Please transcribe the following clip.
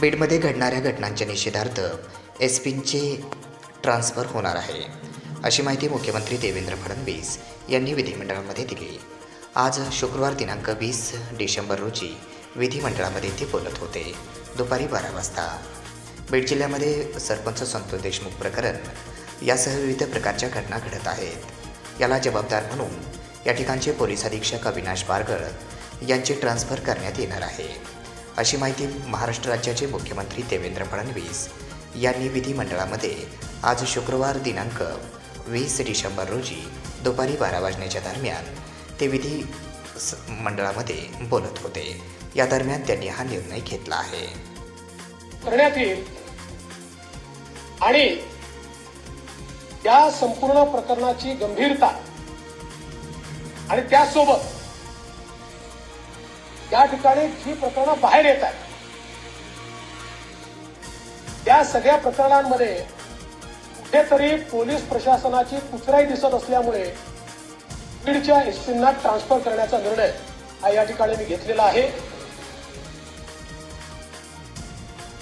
बीडमध्ये घडणाऱ्या घटनांच्या निषेधार्थ एस पींचे ट्रान्स्फर होणार आहे. अशी माहिती मुख्यमंत्री देवेंद्र फडणवीस यांनी विधिमंडळामध्ये दिली. आज शुक्रवार दिनांक वीस डिसेंबर रोजी विधिमंडळामध्ये ते बोलत होते. दुपारी बारा वाजता. बीड जिल्ह्यामध्ये सरपंच संतोष देशमुख प्रकरण यासह विविध प्रकारच्या घटना घडत आहेत. याला जबाबदार म्हणून या ठिकाणचे पोलीस अधीक्षक अविनाश बारगळ यांचे ट्रान्स्फर करण्यात येणार आहे. अशी माहिती महाराष्ट्र राज्याचे मुख्यमंत्री देवेंद्र फडणवीस यांनी विधिमंडळामध्ये आज शुक्रवार दिनांक वीस डिसेंबर रोजी दुपारी बारा वाजण्याच्या दरम्यान ते विधी मंडळामध्ये बोलत होते. या दरम्यान त्यांनी हा निर्णय घेतला आहे. करण्यात येईल. आणि या संपूर्ण प्रकरणाची गंभीरता आणि त्यासोबत या ठिकाणी जी प्रकरणं बाहेर येत आहेत. त्या सगळ्या प्रकरणांमध्ये कुठेतरी पोलीस प्रशासनाची कुचराई दिसत असल्यामुळे बीडच्या एसपींना ट्रान्सफर करण्याचा निर्णय हा या ठिकाणी मी घेतलेला आहे.